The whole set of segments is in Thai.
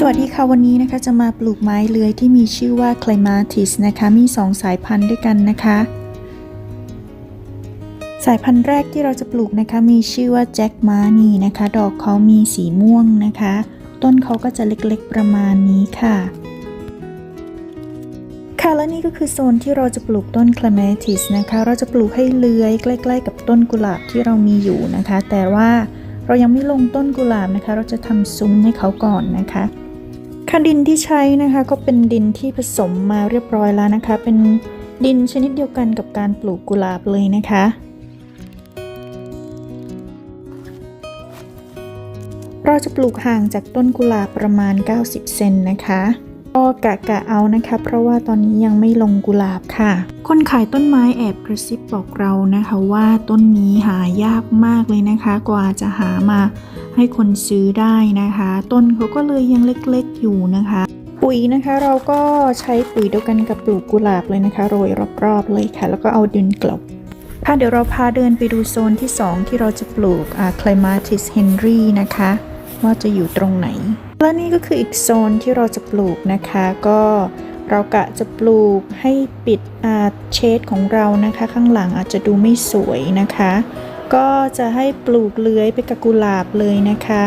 สวัสดีค่ะวันนี้นะคะจะมาปลูกไม้เลื้อยที่มีชื่อว่า Clematis นะคะมี 2 สายพันธุ์ด้วยกันนะคะ สายพันธุ์แรกที่เราจะปลูกนะคะมีชื่อว่าแจ็คมานีนะคะ ดอกเขามีสีม่วงนะคะ ต้นเขาก็จะเล็กๆประมาณนี้ค่ะ ค่ะและนี่ก็คือโซนที่เราจะปลูกต้น Clematis นะคะ เราจะปลูกให้เลื้อยใกล้ ๆ กับต้นกุหลาบที่เรามีอยู่นะคะ แต่ว่าเรายังไม่ลงต้นกุหลาบนะคะ เราจะทำซุ้มให้เขาก่อนนะคะ ค่ะดินที่ใช้นะคะก็เป็นดินที่ผสมมาเรียบร้อยแล้วนะคะ เป็นดินชนิดเดียวกันกับการปลูกกุหลาบเลยนะคะเราจะปลูกห่างจากต้นกุหลาบประมาณ 90 เซนนะคะก็กะกะเอานะคะ เพราะว่าตอนนี้ยังไม่ลงกุหลาบค่ะ คนขายต้นไม้แอบกระซิบบอกเรานะคะว่าต้นนี้หายากมากเลยนะคะ กว่าจะหามา ให้คนซื้อได้นะคะ ต้นเขาก็เลยยังเล็กๆอยู่นะคะ ปุ๋ยนะคะเราก็ใช้ปุ๋ยเดียวกันกับปลูกกุหลาบเลยนะคะ โรยรอบๆเลยค่ะ แล้วก็เอาดินกลบค่ะเดี๋ยวเราพาเดินไปดูโซนที่ 2 ที่เราจะปลูกอ่า Clematis Henry นะคะ ว่าจะอยู่ตรงไหน และนี่ก็คืออีกโซนที่เราจะปลูกนะคะ ก็เรากะจะปลูกให้ปิดอ่าเชดของเรานะคะ ข้างหลังอาจจะดูไม่สวยนะคะ ก็จะให้ปลูกเลื้อยไปกับกุหลาบเลยนะคะ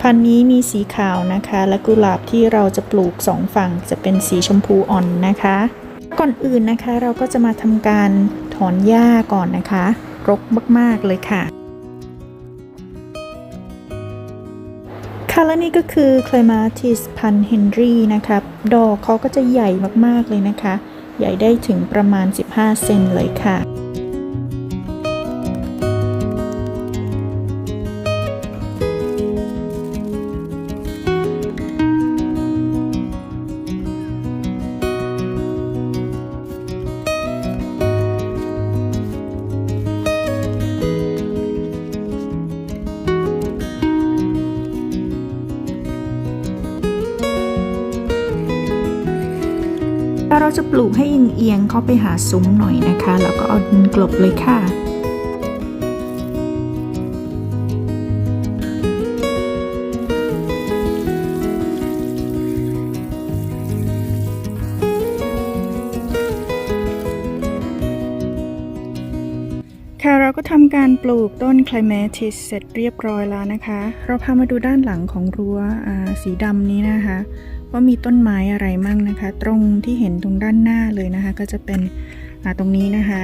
พันธุ์นี้มีสีขาวนะคะ และกุหลาบที่เราจะปลูกสองฝั่งจะเป็นสีชมพูอ่อนนะคะ ก่อนอื่นนะคะเราก็จะมาทำการถอนหญ้าก่อนนะคะ รกมาก ๆ เลยค่ะค่ะและนี่ก็คือ Clematis พันเฮนรี่นะคะดอกเขาก็จะใหญ่มาก ๆ เลยนะคะ ใหญ่ได้ถึงประมาณ 15 เซนเลยค่ะ จะปลูกให้เอียงๆเข้าไปหาซุ้มหน่อยนะคะ แล้วก็เอาดินกลบเลยค่ะ ก็ทำการปลูกต้น Clematis เสร็จเรียบร้อยแล้วนะคะ เราพามาดูด้านหลังของรั้วสีดำนี้นะคะ ว่ามีต้นไม้อะไรมั่งนะคะ ตรงที่เห็นตรงด้านหน้าเลยนะคะ ก็จะเป็นตรงนี้นะคะ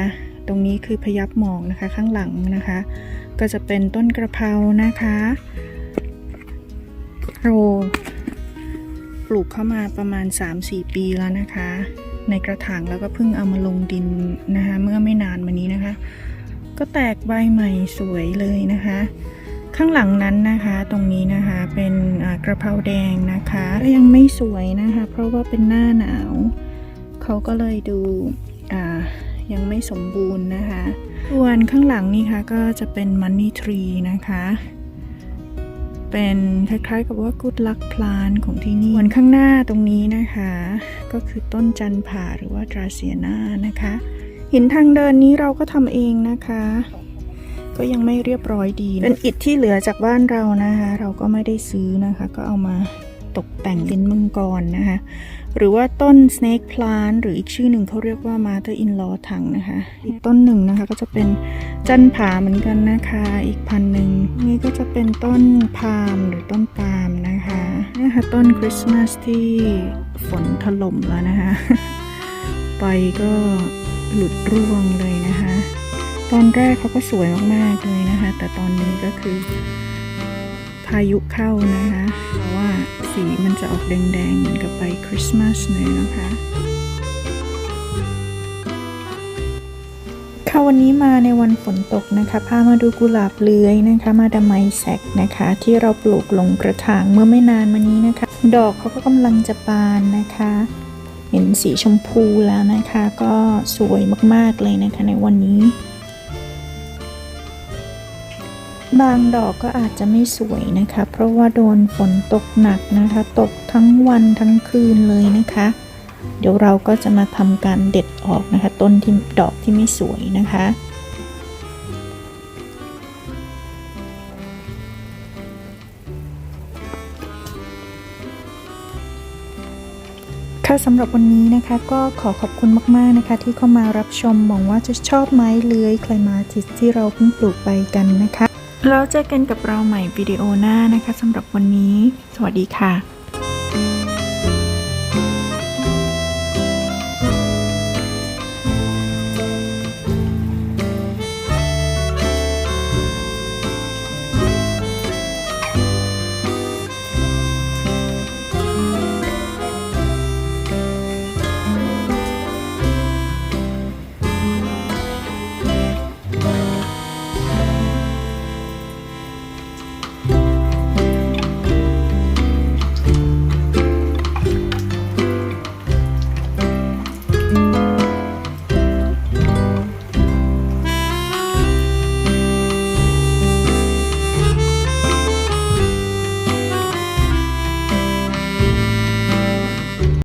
ตรงนี้คือพยับหมอกนะคะข้างหลังนะคะ ก็จะเป็นต้นกระเพรานะคะเราปลูกเข้ามาประมาณ 3-4 ปีแล้วนะคะ ในกระถางแล้วก็เพิ่งเอามาลงดินนะคะ เมื่อไม่นานมานี้นะคะ ก็แตกใบใหม่สวยเลยนะคะ ข้างหลังนั้นนะคะตรงนี้นะคะเป็นกระเพราแดงนะคะก็ยังไม่สวยนะคะ เพราะว่าเป็นหน้าหนาว เขาก็เลยดูยังไม่สมบูรณ์นะคะ ส่วนข้างหลังนี่คะก็จะเป็นมันนี่ทรีนะคะเป็นคล้ายๆกับว่า good luck plant ของที่นี่ส่วนข้างหน้าตรงนี้นะคะ ก็คือต้นจันผาหรือว่าดราเซียนานะคะ หินทางเดินนี้เราก็ทำเองนะคะ ก็ยังไม่เรียบร้อยดีเป็นอิฐที่เหลือจากบ้านเรานะคะ เราก็ไม่ได้ซื้อนะคะ ก็เอามาตกแต่งลิ้นมังกรนะคะ หรือว่าต้น snake plant หรืออีกชื่อหนึ่งเขาเรียกว่า mother in law ถังนะคะ อีกต้นหนึ่งนะคะก็จะเป็นจันผาเหมือนกันนะคะ อีกพันหนึ่งนี่ก็จะเป็นต้นพาล์มหรือต้นปาล์มนะคะนี่ค่ะต้นคริสต์มาสที่ฝนถล่มแล้วนะคะ ไปก็ หลุดร่วงเลยนะคะ ตอนแรกเขาก็สวยมากๆเลยนะคะ แต่ตอนนี้ก็คือ พายุเข้านะคะเพราะว่าสีมันจะออกแดงๆ เหมือนกับใบคริสต์มาสเลยนะคะค่ะวันนี้มาในวันฝนตกนะคะพามาดูกุหลาบเลื้อยนะคะ มาดามไมแซกนะคะ ที่เราปลูกลงกระถางเมื่อไม่นานมานี้นะคะ ดอกเขาก็กำลังจะบานนะคะ เห็นสีชมพูแล้วนะคะ ก็สวยมากๆเลยนะคะในวันนี้ บางดอกก็อาจจะไม่สวยนะคะ เพราะว่าโดนฝนตกหนักนะคะ ตกทั้งวันทั้งคืนเลยนะคะ เดี๋ยวเราก็จะมาทำการเด็ดออกนะคะ ต้นที่ดอกที่ไม่สวยนะคะ สำหรับวันนี้นะคะก็ขอขอบคุณมากๆนะคะ ที่เข้ามารับชมหวังว่าจะชอบไม้เลื้อยไคลมาติสที่เราเพิ่งปลูกไปกันนะคะแล้วเจอกันกับเราใหม่วิดีโอหน้านะคะสำหรับวันนี้ สวัสดีค่ะ